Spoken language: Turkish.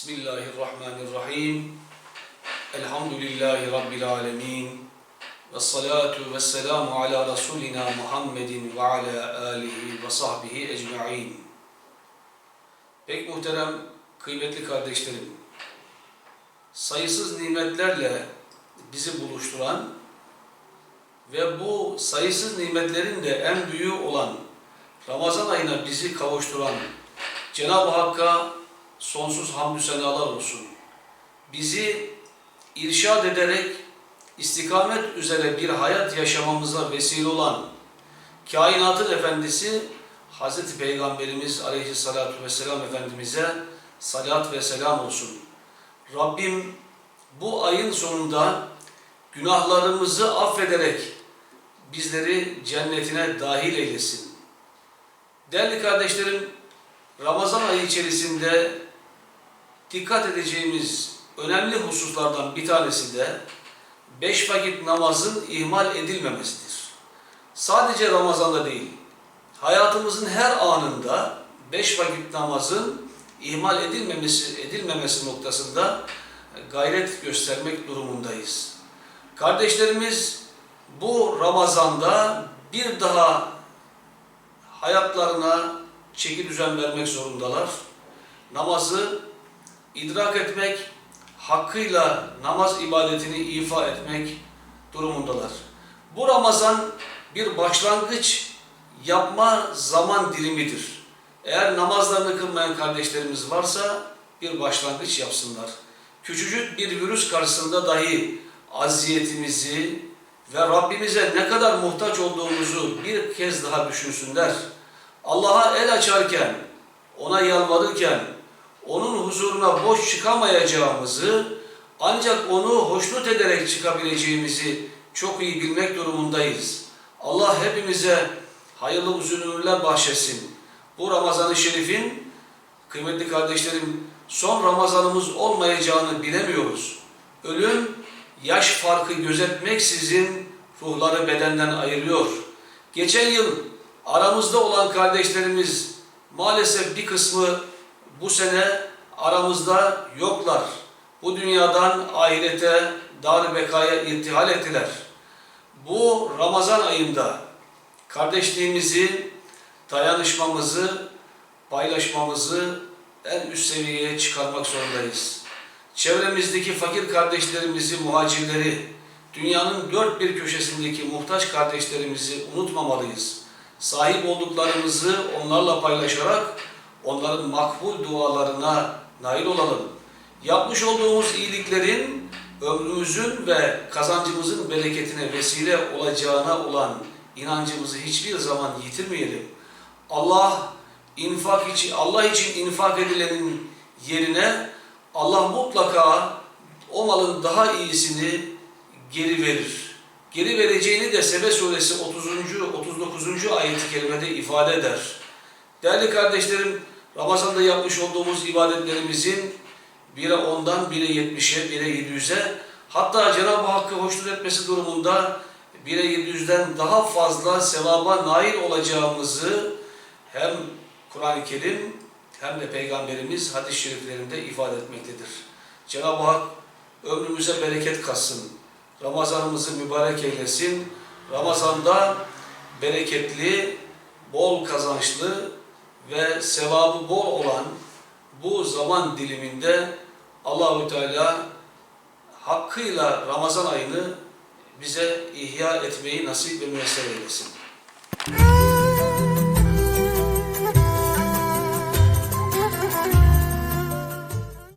Bismillahirrahmanirrahim. Elhamdülillahi Rabbil alemin. Ve salatu ve selamu ala Rasulina Muhammedin ve ala alihi ve sahbihi ecma'in. Pek muhterem, kıymetli kardeşlerim, sayısız nimetlerle bizi buluşturan ve bu sayısız nimetlerin de en büyüğü olan Ramazan ayına bizi kavuşturan Cenab-ı Hakk'a sonsuz hamdü senalar olsun. Bizi irşad ederek istikamet üzere bir hayat yaşamamıza vesile olan kainatın efendisi Hazreti Peygamberimiz Aleyhisselatü Vesselam Efendimiz'e salat ve selam olsun. Rabbim bu ayın sonunda günahlarımızı affederek bizleri cennetine dahil eylesin. Değerli kardeşlerim, Ramazan ayı içerisinde dikkat edeceğimiz önemli hususlardan bir tanesi de beş vakit namazın ihmal edilmemesidir. Sadece Ramazan'da değil, hayatımızın her anında beş vakit namazın ihmal edilmemesi, edilmemesi noktasında gayret göstermek durumundayız. Kardeşlerimiz bu Ramazan'da bir daha hayatlarına çeki düzen vermek zorundalar. Namazı idrak etmek, hakkıyla namaz ibadetini ifa etmek durumundalar. Bu Ramazan bir başlangıç yapma zaman dilimidir. Eğer namazlarını kılmayan kardeşlerimiz varsa bir başlangıç yapsınlar. Küçücük bir virüs karşısında dahi aziyetimizi ve Rabbimize ne kadar muhtaç olduğumuzu bir kez daha düşünsünler. Allah'a el açarken, ona yalvarırken, onun huzuruna boş çıkamayacağımızı, ancak onu hoşnut ederek çıkabileceğimizi çok iyi bilmek durumundayız. Allah hepimize hayırlı uzun ömürler bahşetsin. Bu Ramazan-ı Şerif'in, kıymetli kardeşlerim, son Ramazanımız olmayacağını bilemiyoruz. Ölüm, yaş farkı gözetmeksizin ruhları bedenden ayırıyor. Geçen yıl aramızda olan kardeşlerimiz maalesef bir kısmı bu sene aramızda yoklar. Bu dünyadan ahirete, dar bekaya irtihal ettiler. Bu Ramazan ayında kardeşliğimizi, dayanışmamızı, paylaşmamızı en üst seviyeye çıkarmak zorundayız. Çevremizdeki fakir kardeşlerimizi, muhacirleri, dünyanın dört bir köşesindeki muhtaç kardeşlerimizi unutmamalıyız. Sahip olduklarımızı onlarla paylaşarak onların makbul dualarına nail olalım. Yapmış olduğumuz iyiliklerin ömrümüzün ve kazancımızın bereketine vesile olacağına olan inancımızı hiçbir zaman yitirmeyelim. Allah infak için Allah için infak edilenin yerine Allah mutlaka o malın daha iyisini geri verir. Geri vereceğini de Sebe suresi 30. 39. ayet-i kerimede ifade eder. Değerli kardeşlerim, Ramazan'da yapmış olduğumuz ibadetlerimizin bire ondan, bire yetmişe, bire yedi yüze, hatta Cenab-ı Hakk'ı hoşnut etmesi durumunda bire yedi yüzden daha fazla sevaba nail olacağımızı hem Kur'an-ı Kerim hem de Peygamberimiz hadis-i şeriflerinde ifade etmektedir. Cenab-ı Hak ömrümüze bereket katsın. Ramazanımızı mübarek eylesin. Ramazanda bereketli, bol kazançlı ve sevabı bol olan bu zaman diliminde Allahü Teala hakkıyla Ramazan ayını bize ihya etmeyi nasip ve müyesser eylesin.